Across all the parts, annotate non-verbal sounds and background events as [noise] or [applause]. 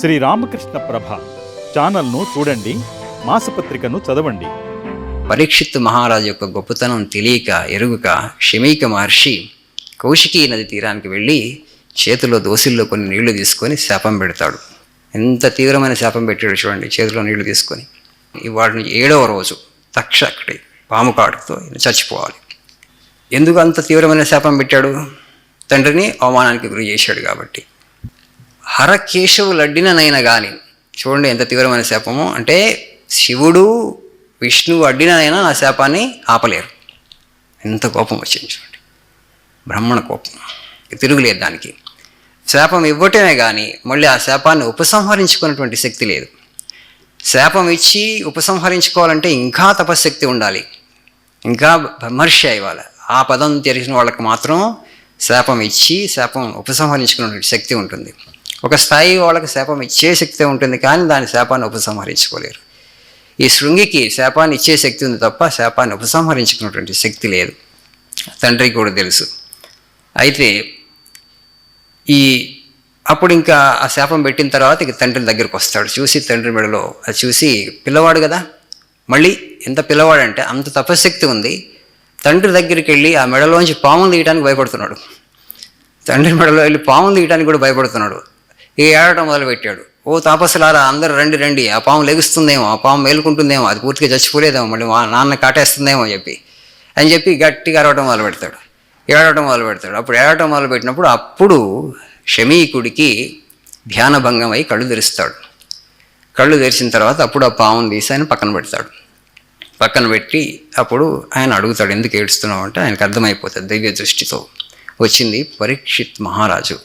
శ్రీ రామకృష్ణ ప్రభ. ఛానల్ను చూడండి మాసపత్రికను చదవండి. పరీక్షిత్ మహారాజు యొక్క గొప్పతనం తెలియక ఎరుగుక షమీక మహర్షి కౌశికీ నది తీరానికి వెళ్ళి చేతిలో దోసిల్లో కొన్ని నీళ్ళు తీసుకొని శాపం పెడతాడు. ఎంత తీవ్రమైన శాపం పెట్టాడు చూడండి చేతిలో నీళ్ళు తీసుకొని. వాడిని ఏడవ రోజు తక్షకుడి పాము కాడుతో చచ్చిపోవాలి. ఎందుకు అంత తీవ్రమైన శాపం పెట్టాడు? తండ్రిని అవమానానికి గురి చేశాడు కాబట్టి. హరకేశవులడ్డిననైనా కానీ చూడండి ఎంత తీవ్రమైన శాపము. అంటే శివుడు విష్ణువు అడ్డినైనా ఆ శాపాన్ని ఆపలేరు. ఎంత కోపం వచ్చింది చూడండి. బ్రహ్మణ కోపం. తిరుగులేదు దానికి. శాపం ఇవ్వటమే కానీ మళ్ళీ ఆ శాపాన్ని ఉపసంహరించుకున్నటువంటి శక్తి లేదు. శాపం ఇచ్చి ఉపసంహరించుకోవాలంటే ఇంకా తపశ్శక్తి ఉండాలి. ఇంకా బ్రహ్మర్షి అయ్యాలి ఆ పదం తెలిసిన వాళ్ళకి మాత్రం శాపం ఇచ్చి శాపం ఉపసంహరించుకున్నటువంటి శక్తి ఉంటుంది. ఒక స్థాయి వాళ్ళకి శాపం ఇచ్చే శక్తి ఉంటుంది కానీ దాని శాపాన్ని ఉపసంహరించుకోలేరు. ఈ శృంగికి శాపాన్ని ఇచ్చే శక్తి ఉంది తప్ప శాపాన్ని ఉపసంహరించుకున్నటువంటి శక్తి లేదు. తండ్రికి కూడా తెలుసు. అయితే ఈ అప్పుడు ఇంకా ఆ శాపం పెట్టిన తర్వాత ఇక తండ్రి దగ్గరికి వస్తాడు. చూసి తండ్రి మెడలో అది చూసి పిల్లవాడు కదా మళ్ళీ ఎంత పిల్లవాడంటే అంత తపశక్తి ఉంది. తండ్రి దగ్గరికి వెళ్ళి ఆ మెడలోంచి పాములు తీయడానికి భయపడుతున్నాడు. తండ్రి మెడలో వెళ్ళి పాములు తీయడానికి కూడా భయపడుతున్నాడు. ఈ ఏడటం మొదలుపెట్టాడు. ఓ తాపసులారా అందరు రండి రండి. ఆ పాము లెగుస్తుందేమో ఆ పాము మేలుకుంటుందేమో అది పూర్తిగా చచ్చిపోలేదేమో మళ్ళీ మా నాన్న కాటేస్తుందేమో అని చెప్పి. అని చెప్పి గట్టిగా అరవటం మొదలు పెడతాడు ఏడవటం మొదలు పెడతాడు అప్పుడు ఏడవటం మొదలు పెట్టినప్పుడు అప్పుడు షమీకుడికి ధ్యానభంగం అయి కళ్ళు తెరుస్తాడు. కళ్ళు తెరిచిన తర్వాత అప్పుడు ఆ పాముని తీసి ఆయన పక్కన పెడతాడు. పక్కన పెట్టి అప్పుడు ఆయన అడుగుతాడు ఎందుకు ఏడుస్తున్నావు? అంటే ఆయనకు అర్థమైపోతుంది దివ్య దృష్టితో. వచ్చింది పరీక్షిత్ మహారాజు.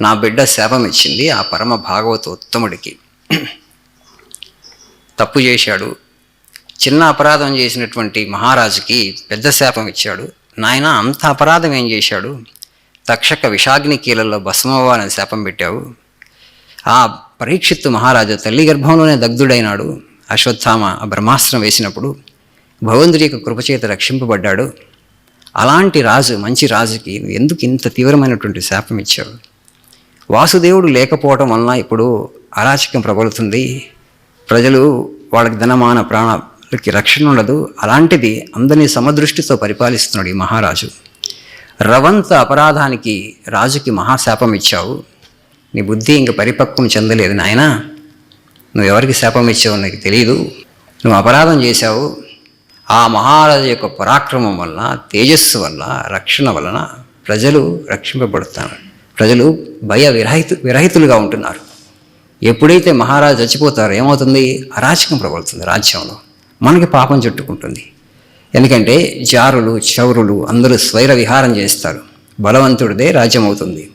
నా బిడ్డ శాపం ఇచ్చింది ఆ పరమ భాగవత ఉత్తముడికి. తప్పు చేశాడు. చిన్న అపరాధం చేసినటువంటి మహారాజుకి పెద్ద శాపం ఇచ్చాడు నాయన అంత అపరాధం ఏం చేశాడు? తక్షక విషాగ్ని కీలల్లో భస్మవ్వాలని శాపం పెట్టావు. ఆ పరీక్షిత్తు మహారాజు తల్లి గర్భంలోనే దగ్ధుడైనాడు. అశ్వత్థామ ఆ బ్రహ్మాస్త్రం వేసినప్పుడు భగవంతుడి యొక్క కృపచేత రక్షింపబడ్డాడు. అలాంటి రాజు మంచి రాజుకి ఎందుకు ఇంత తీవ్రమైనటువంటి శాపం ఇచ్చావు వాసుదేవుడు లేకపోవటం వలన ఇప్పుడు అరాచకం ప్రబలుతుంది. ప్రజలు వాళ్ళకి ధనమాన ప్రాణాలకి రక్షణ ఉండదు. అలాంటిది అందరినీ సమదృష్టితో పరిపాలిస్తున్నాడు ఈ మహారాజు. రవంత అపరాధానికి రాజుకి మహాశాపం ఇచ్చావు. నీ బుద్ధి ఇంక పరిపక్వం చెందలేదు నాయనా. నువ్వు ఎవరికి శాపం ఇచ్చావు నీకు తెలియదు నువ్వు అపరాధం చేశావు. ఆ మహారాజు యొక్క పరాక్రమం వలన తేజస్సు వల్ల రక్షణ వలన ప్రజలు రక్షింపబడుతున్నారు ప్రజలు భయ విరహితు విరహితులుగా ఉంటున్నారు. ఎప్పుడైతే మహారాజు చచ్చిపోతారో ఏమవుతుంది? అరాచకం ప్రబలుతుంది రాజ్యంలో. మనకి పాపం చుట్టుకుంటుంది. ఎందుకంటే జారులు చౌరులు అందరూ స్వైర విహారం చేస్తారు. బలవంతుడిదే రాజ్యం అవుతుంది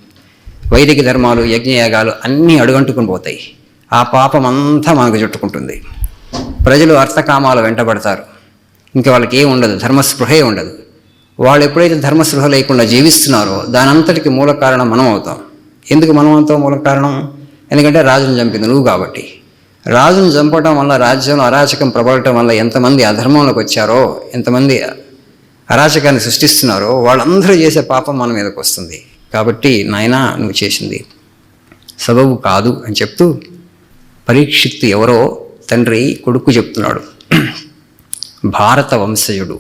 వైదిక ధర్మాలు యజ్ఞయాగాలు అన్నీ అడుగంటుకుని పోతాయి. ఆ పాపం అంతా మనకు చుట్టుకుంటుంది. ప్రజలు అర్థకామాలు వెంటబడతారు. ఇంకా వాళ్ళకి ఏం ఉండదు. ధర్మస్పృహే ఉండదు. వాళ్ళు ఎప్పుడైతే ధర్మస్పృహ లేకుండా జీవిస్తున్నారో దానంతటికి మూల కారణం మనం అవుతాం. ఎందుకు మనం అవుతాం మూల కారణం? ఎందుకంటే రాజును చంపింది నువ్వు కాబట్టి. రాజును చంపడం వల్ల రాజ్యంలో అరాచకం ప్రబలటం వల్ల ఎంతమంది అధర్మంలోకి వచ్చారో ఎంతమంది అరాచకాన్ని సృష్టిస్తున్నారో వాళ్ళందరూ చేసే పాపం మన మీదకి వస్తుంది. కాబట్టి నాయనా నువ్వు చేసింది సబబు కాదు అని చెప్తూ పరీక్షిత్తు ఎవరో తండ్రి కొడుకు చెప్తున్నాడు. [clears throat] భారత వంశజుడు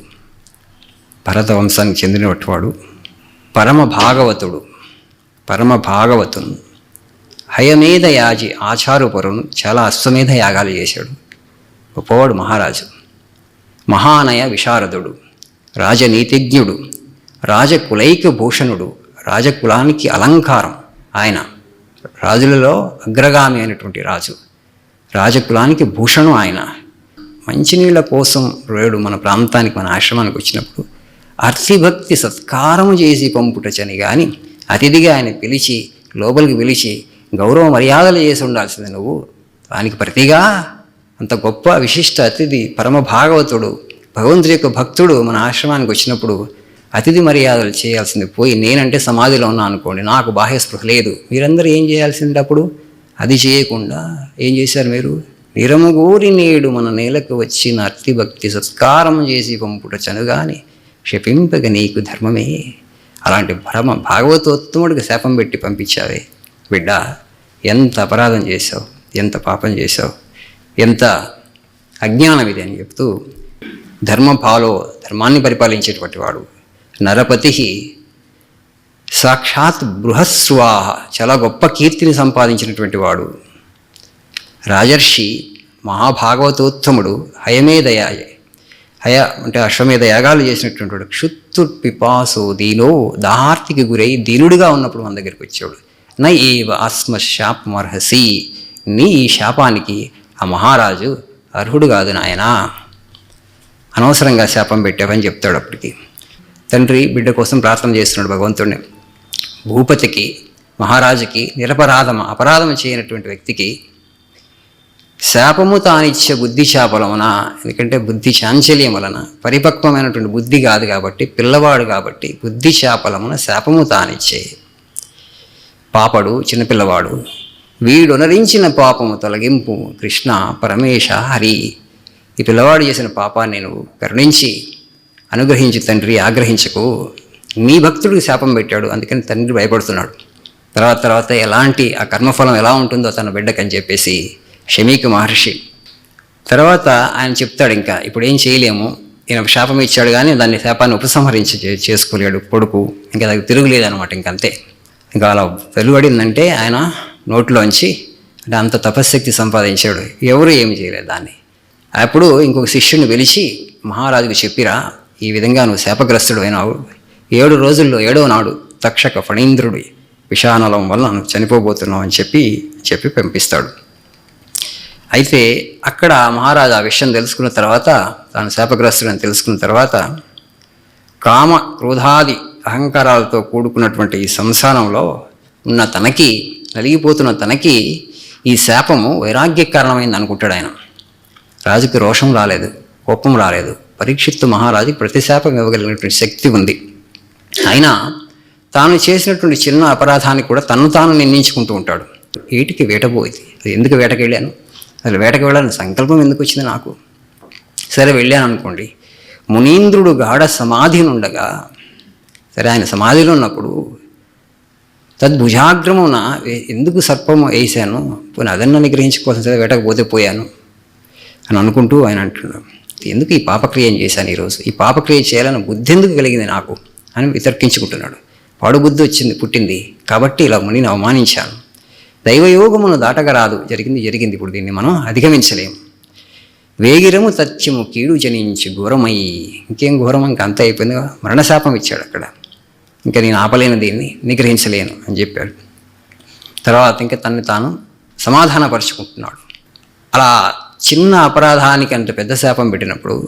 భరత వంశానికి చెందినవాడు పరమ భాగవతుడు పరమ భాగవతుడు హయమేధ యాజి ఆచారుపరును చాలా అశ్వమేధ యాగాలు చేశాడు. గొప్పవాడు మహారాజు. మహానయ విశారదుడు రాజనీతిజ్ఞుడు రాజకులైక భూషణుడు రాజకులానికి అలంకారం. ఆయన రాజులలో అగ్రగామి అయినటువంటి రాజు. రాజకులానికి భూషణం ఆయన. మంచినీళ్ళ కోసం రేడు మన ప్రాంతానికి మన ఆశ్రమానికి వచ్చినప్పుడు అర్థిభక్తి సత్కారము చేసి పంపుటచని కానీ అతిథిగా ఆయన పిలిచి లోపలికి పిలిచి గౌరవ మర్యాదలు చేసి ఉండాల్సింది నువ్వు. దానికి ప్రతిగా అంత గొప్ప విశిష్ట అతిథి పరమ భాగవతుడు భగవంతుడి యొక్క భక్తుడు మన ఆశ్రమానికి వచ్చినప్పుడు అతిథి మర్యాదలు చేయాల్సింది పోయి నేనంటే సమాధిలో ఉన్నా అనుకోండి నాకు బాహ్య స్పృహ లేదు. మీరందరూ ఏం చేయాల్సింది అప్పుడు? అది చేయకుండా ఏం చేశారు మీరు? నిరముగూరి నేడు మన నేలకు వచ్చిన అర్తి భక్తి సత్కారం చేసి పంపుట చనుగాని క్షపింపక నీకు ధర్మమే. అలాంటి భ్రమ భాగవతోత్తముడికి శాపం పెట్టి పంపించావే. బిడ్డ ఎంత అపరాధం చేశావు ఎంత పాపం చేశావు ఎంత అజ్ఞానం ఇది అని చెప్తూ ధర్మపాలో ధర్మాన్ని పరిపాలించేటువంటి వాడు. నరపతి సాక్షాత్ బృహస్వాహ చాలా గొప్ప కీర్తిని సంపాదించినటువంటి వాడు. రాజర్షి మహాభాగవతోత్తముడు హయమేదయాయే హయ అంటే అశ్వమేధ యాగాలు చేసినటువంటి వాడు క్షుత్తు పిపాసో దీనో దాహార్తికి గురై దీనుడిగా ఉన్నప్పుడు మన దగ్గరికి వచ్చాడు న ఏవ ఆత్మ శాపమర్హసి నీ ఈ శాపానికి ఆ మహారాజు అర్హుడు కాదు నాయనా. అనవసరంగా శాపం పెట్టావని చెప్తాడు అప్పటికి. తండ్రి బిడ్డ కోసం ప్రార్థన చేస్తున్నాడు భగవంతుడిని భూపతికి మహారాజుకి నిరపరాధం అపరాధం చేయనటువంటి వ్యక్తికి శాపము తానిచ్చే బుద్ధి శాపలమున ఎందుకంటే బుద్ధి చాంచల్యం వలన పరిపక్వమైనటువంటి బుద్ధి కాదు కాబట్టి పిల్లవాడు కాబట్టి బుద్ధి శాపలమున శాపము తానిచ్చే పాపడు చిన్నపిల్లవాడు వీడునరించిన పాపము తొలగింపు కృష్ణ పరమేశ హరి. ఈ పిల్లవాడు చేసిన పాపాన్ని నువ్వు కరుణించి అనుగ్రహించి తండ్రి ఆగ్రహించకు. నీ భక్తుడికి శాపం పెట్టాడు అందుకని తండ్రి భయపడుతున్నాడు. తర్వాత తర్వాత ఎలాంటి ఆ కర్మఫలం ఎలా ఉంటుందో తన బిడ్డకని చెప్పేసి షమీక మహర్షి. తర్వాత ఆయన చెప్తాడు ఇంకా ఇప్పుడు ఏం చేయలేము. ఈయన శాపం ఇచ్చాడు కానీ దాన్ని శాపాన్ని ఉపసంహరించి చేసుకోలేడు కొడుకు. ఇంకా దానికి తిరుగులేదనమాట ఇంకంతే ఇంకా అలా వెలువడిందంటే ఆయన నోట్లోంచి అంటే అంత తపశ్శక్తి సంపాదించాడు. ఎవరు ఏమి చేయలేదు దాన్ని. అప్పుడు ఇంకొక శిష్యుని పిలిచి మహారాజుకు చెప్పిరా ఈ విధంగా నువ్వు శాపగ్రస్తుడు అయినావు. ఏడు రోజుల్లో ఏడో నాడు తక్షక ఫణీంద్రుడి విషానలం వల్ల నువ్వు చనిపోబోతున్నావు అని చెప్పి చెప్పి పంపిస్తాడు. అయితే అక్కడ మహారాజు ఆ విషయం తెలుసుకున్న తర్వాత తాను శాపగ్రస్తుడని తెలుసుకున్న తర్వాత కామ క్రోధాది అహంకారాలతో కూడుకున్నటువంటి ఈ సంసారంలో ఉన్న తనకి నలిగిపోతున్న తనకి ఈ శాపము వైరాగ్య కారణమైంది అనుకుంటాడు ఆయన. రాజుకి రోషం రాలేదు కోపం రాలేదు. పరీక్షిత్తు మహారాజు ప్రతిశాపం ఇవ్వగలిగినటువంటి శక్తి ఉంది. అయినా తాను చేసినటువంటి చిన్న అపరాధానికి కూడా తను తాను నిందించుకుంటూ ఉంటాడు. వీటికి వేటపోయింది అది ఎందుకు వేటకెళ్ళాను? అసలు వేటకు వెళ్ళాలని సంకల్పం ఎందుకు వచ్చింది నాకు? సరే వెళ్ళాను అనుకోండి మునీంద్రుడు గాఢ సమాధిని ఉండగా సరే ఆయన సమాధిలో ఉన్నప్పుడు తద్భుజాగ్రమున ఎందుకు సర్పము వేసాను పోనీ అదన్నా నిగ్రహించుకోసం సరే వేటకు పోతే పోయాను అని అనుకుంటూ ఆయన అంటున్నాడు. ఎందుకు ఈ పాపక్రియ చేశాను ఈరోజు? ఈ పాపక్రియ చేయాలని బుద్ధి ఎందుకు కలిగింది నాకు? అని వితర్కించుకుంటున్నాడు. పాడు బుద్ధి వచ్చింది పుట్టింది. కాబట్టి ఇలా మునిని అవమానించాను. దైవయోగమును దాటగరాదు. జరిగింది జరిగింది. ఇప్పుడు దీన్ని మనం అధిగమించలేము వేగిరము తథ్యము కీడు జనించి ఘోరమయ్యి ఇంకేం ఘోరం? ఇంకా అంత అయిపోయింది మరణశాపం ఇచ్చాడు అక్కడ. ఇంకా నేను ఆపలేను దీన్ని నిగ్రహించలేను అని చెప్పాడు. తర్వాత ఇంకా తన్ని తాను సమాధానపరుచుకుంటున్నాడు. అలా చిన్న అపరాధానికి అంత పెద్ద శాపం పెట్టినప్పుడు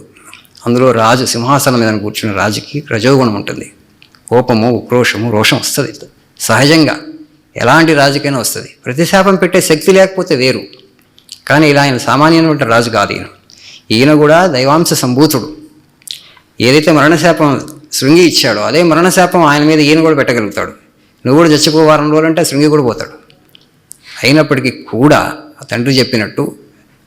అందులో రాజు సింహాసనం మీద కూర్చున్న రాజుకి రజోగుణం ఉంటుంది. కోపము ఉక్రోషము రోషం వస్తుంది. సహజంగా ఎలాంటి రాజుకైనా వస్తుంది. ప్రతిశాపం పెట్టే శక్తి లేకపోతే వేరు. కానీ ఇలా ఆయన సామాన్యమైన రాజు కాదు ఈయన. ఈయన కూడా దైవాంశ సంభూతుడు. ఏదైతే మరణశాపం శృంగి ఇచ్చాడో అదే మరణశాపం ఆయన మీద ఈయన కూడా పెట్టగలుగుతాడు. నువ్వు కూడా చచ్చిపో వారం రోజులంటే శృంగి కూడా పోతాడు. అయినప్పటికీ కూడా ఆ తండ్రి చెప్పినట్టు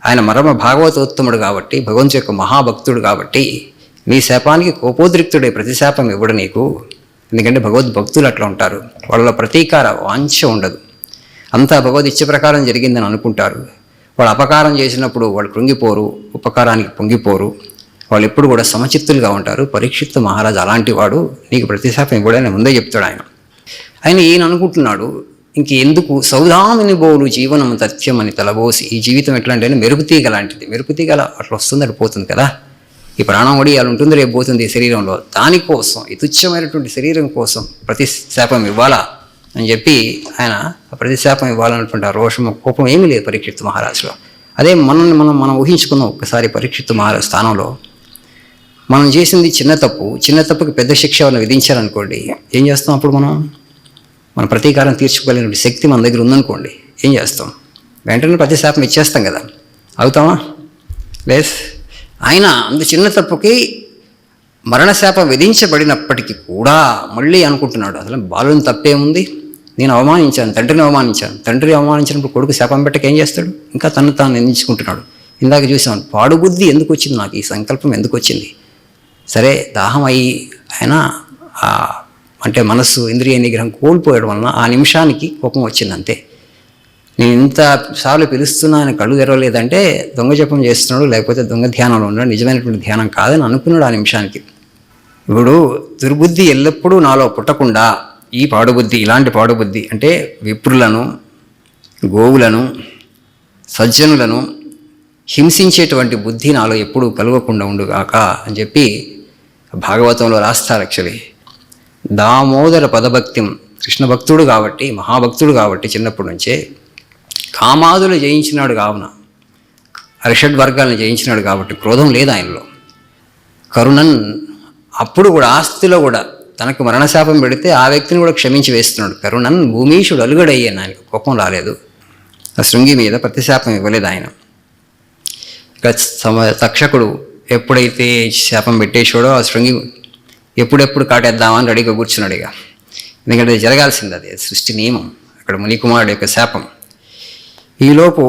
ఆయన మరమ భాగవతోత్తముడు కాబట్టి భగవంతు యొక్క మహాభక్తుడు కాబట్టి నీ శాపానికి కోపోద్రిక్తుడే ప్రతిశాపం ఇవ్వడు నీకు. ఎందుకంటే భగవద్భక్తులు అట్లా ఉంటారు. వాళ్ళ ప్రతీకార వాంఛ ఉండదు. అంతా భగవద్ ఇచ్చ ప్రకారం జరిగిందని అనుకుంటారు. వాళ్ళు అపకారం చేసినప్పుడు వాళ్ళు కృంగిపోరు ఉపకారానికి పొంగిపోరు. వాళ్ళు ఎప్పుడు కూడా సమచిత్తులుగా ఉంటారు. పరీక్షిత్తు మహారాజు అలాంటి వాడు. నీకు ప్రతిశాపం ఇవ్వడని ముందే చెప్తాడు ఆయన. ఆయన ఈయన అనుకుంటున్నాడు? ఇంక ఎందుకు సౌదామిని బోలు జీవనం తథ్యం అని తలబోసి ఈ జీవితం ఎట్లాంటి అంటే మెరుపుతీగ లాంటిది. మెరుపుతీగ అట్లా వస్తుంది అటు పోతుంది కదా. ఈ ప్రాణం ఒడి అలా ఉంటుంది రేపు పోతుంది శరీరంలో. దానికోసం ఈ తుచ్చమైనటువంటి శరీరం కోసం ప్రతిశాపం ఇవ్వాలా అని చెప్పి ఆయన ప్రతిశాపం ఇవ్వాలన్నటువంటి ఆ రోషము కోపం ఏమీ లేదు పరీక్షిత్తు మహారాజులో. అదే మనల్ని మనం మనం ఊహించుకున్నాం ఒక్కసారి పరీక్షిత్తు మహారాజు స్థానంలో. మనం చేసింది చిన్న తప్పు చిన్న తప్పుకి పెద్ద శిక్ష ఏమైనా విధించాలనుకోండి ఏం చేస్తాం అప్పుడు మనం? మన ప్రతీకారం తీర్చుకోగలిగిన శక్తి మన దగ్గర ఉందనుకోండి ఏం చేస్తాం? వెంటనే ప్రతిశాపం ఇచ్చేస్తాం కదా. అవుతామా? లేస్? ఆయన అంత చిన్న తప్పుకి మరణశాపం విధించబడినప్పటికీ కూడా మళ్ళీ అనుకుంటున్నాడు. అసలు బాలుని తప్పేముంది? నేను అవమానించాను తండ్రిని అవమానించాను. తండ్రిని అవమానించినప్పుడు కొడుకు శాపం పెట్టక ఏం చేస్తాడు? ఇంకా తను తాను నిందించుకుంటున్నాడు. ఇందాక చూసాను పాడుబుద్ధి ఎందుకు వచ్చింది నాకు? ఈ సంకల్పం ఎందుకు వచ్చింది సరే దాహం అయి ఆయన అంటే మనస్సు ఇంద్రియ నిగ్రహం కోల్పోయడం వలన ఆ నిమిషానికి కోపం వచ్చింది అంతే నేను ఇంత సార్లు పిలుస్తున్నా ఆయన కళ్ళు తెరవలేదంటే దొంగ జపం చేస్తున్నాడు లేకపోతే దొంగ ధ్యానంలో ఉన్నాడు నిజమైనటువంటి ధ్యానం కాదని అనుకున్నాడు ఆ నిమిషానికి. ఇప్పుడు దుర్బుద్ధి ఎల్లప్పుడూ నాలో పుట్టకుండా ఈ పాడుబుద్ధి ఇలాంటి పాడుబుద్ధి అంటే విప్రులను గోవులను సజ్జనులను హింసించేటువంటి బుద్ధి నాలో ఎప్పుడూ కలగకుండా ఉండుగాక అని చెప్పి భాగవతంలో రాస్తారు యాక్చువల్లీ దామోదర పదభక్తిం కృష్ణ భక్తుడు కాబట్టి మహాభక్తుడు కాబట్టి చిన్నప్పటి నుంచే కామాదులు జయించినాడు కావున. అరిషడ్ వర్గాలను జయించినాడు కాబట్టి క్రోధం లేదు ఆయనలో. కరుణన్ అప్పుడు కూడా ఆస్తిలో కూడా తనకు మరణశాపం పెడితే ఆ వ్యక్తిని కూడా క్షమించి వేస్తున్నాడు. కరుణన్ భూమీషుడు అలుగడయ్యాను ఆయన కోపం రాలేదు. ఆ శృంగి మీద ప్రతిశాపం ఇవ్వలేదు ఆయన. ఇక తక్షకుడు ఎప్పుడైతే శాపం పెట్టేశాడో ఆ శృంగి ఎప్పుడెప్పుడు కాటేద్దామని రెడీగా కూర్చున్నాడు ఇక. ఎందుకంటే అది జరగాల్సింది అది సృష్టి నియమం. అక్కడ మునికుమారుడు యొక్క శాపం. ఈలోపు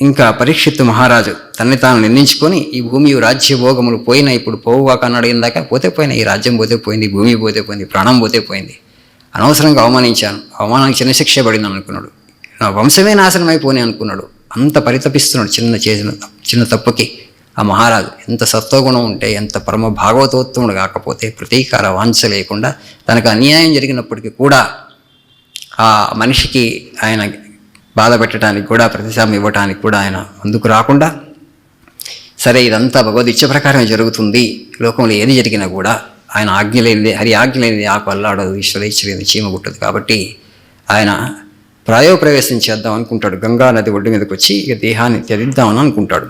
ఇంకా పరీక్షిత్తు మహారాజు తనని తాను నిందించుకొని ఈ భూమి రాజ్య భోగములు పోయినా ఇప్పుడు పోవుగాక అన్నాడు. ఇందాక పోతే పోయినా ఈ రాజ్యం పోతే పోయింది భూమి పోతే పోయింది ప్రాణం పోతే పోయింది. అనవసరంగా అవమానించాను. అవమానానికి చిన్న శిక్ష పడింది అనుకున్నాడు. నా వంశమే నాశనం అయిపోని అనుకున్నాడు. అంత పరితపిస్తున్నాడు చిన్న చేసిన చిన్న తప్పుకి. ఆ మహారాజు ఎంత సత్వగుణం ఉంటే ఎంత పరమ భాగవతోత్తముడు కాకపోతే ప్రతీకార వాంఛ లేకుండా తనకు అన్యాయం జరిగినప్పటికీ కూడా ఆ మనిషికి ఆయన బాధ పెట్టడానికి కూడా ప్రతిశాపం ఇవ్వటానికి కూడా ఆయన ముందుకు రాకుండా సరే ఇదంతా భగవద్ ఇచ్చ ప్రకారమే జరుగుతుంది. లోకంలో ఏది జరిగినా కూడా ఆయన ఆజ్ఞ లేనిది హరి ఆజ్ఞ లేనిది ఆకు అల్లాడదు ఈశ్వర చీమ పుట్టదు కాబట్టి ఆయన ప్రాయోప్రవేశం చేద్దాం అనుకుంటాడు. గంగా నది ఒడ్డు మీదకి వచ్చి ఇక దేహాన్ని త్యజిద్దామని అనుకుంటాడు.